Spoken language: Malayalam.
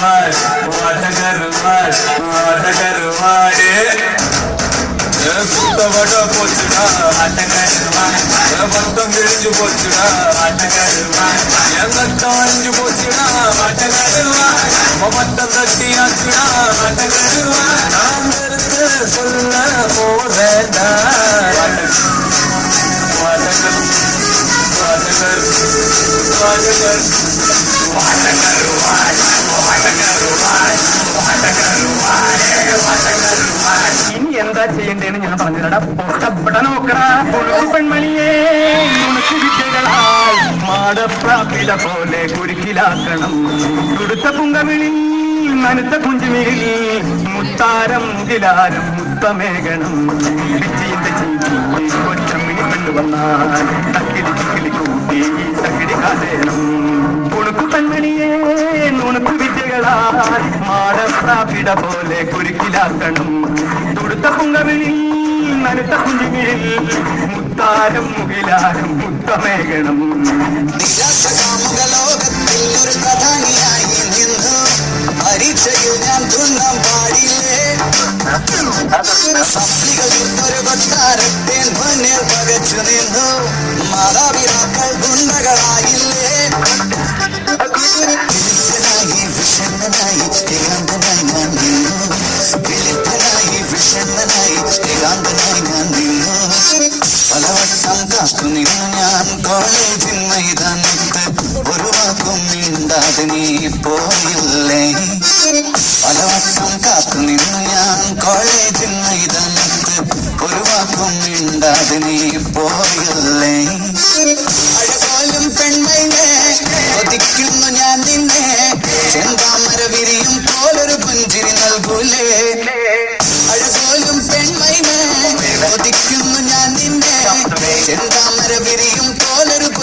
करवाश वादा करवाश वादा करवाए భక్తవడ పోచుడా ఆట కర్మా భక్తం గిడించు పోచుడా ఆట కర్మా ఎంగత్తం అంజు పోచుడా ఆట కర్మా మొత్తం తట్టి ఆచుడా ఆట కర్మా நான் இருந்து சொல்ல போறடா வாட்டகர் வாட்டகர் வாட்டகர் வாட்டகர் ചെയ്യണ്ടേന്ന് ഞാൻ പറഞ്ഞില്ലടാ. പൊട്ടപ്പെട നോക്കടാ. പെൺമണിയേ പോലെ കുരുക്കിലാക്കണം. കൊടുത്ത പുങ്കമിളി നനുത്ത കുഞ്ചുമിഴിൽ മുത്താരം മുതിലാരം മുത്തമേകണം. കൊച്ചമ്മിണി പെണ്ണു വന്നാൽ തക്കിടി ചിക്കിടി കൂട്ടി മാടപ്രാപിട പോലെ കുരുക്കിലാക്കണം. തുടുത്ത പുങ്കവിളി നനുത്ത കുഞ്ഞുമിഴിൽ മുത്താരം മുകിലാരം മുത്തമേകണം. ഒരു പ്രധാനിയായി നിന്നു. മുന്നിൽ പകച്ചു നിന്നു. മാതാപിതാക്കൾ ഏകാന്തനായി ഞാൻ നിന്നു പലവട്ടം കാത്തു ഞാൻ കോളേജിൻ മൈതാനത്ത് ഒരു വാക്കും മിണ്ടാതെ നീ പോയില്ലേ പലവട്ടം കാത്തു ഞാൻ കോളേജിൻ മൈതാനത്ത് ഒരു വാക്കും മിണ്ടാതെ നീ പോയില്ലേ അഴകോലും പെൺമൈനെ കൊതിക്കുന്നു ഞാൻ നിന്നെ ചെന്താമര വിരിയും പോലൊരു പുഞ്ചിരി നൽകൂലേ 谁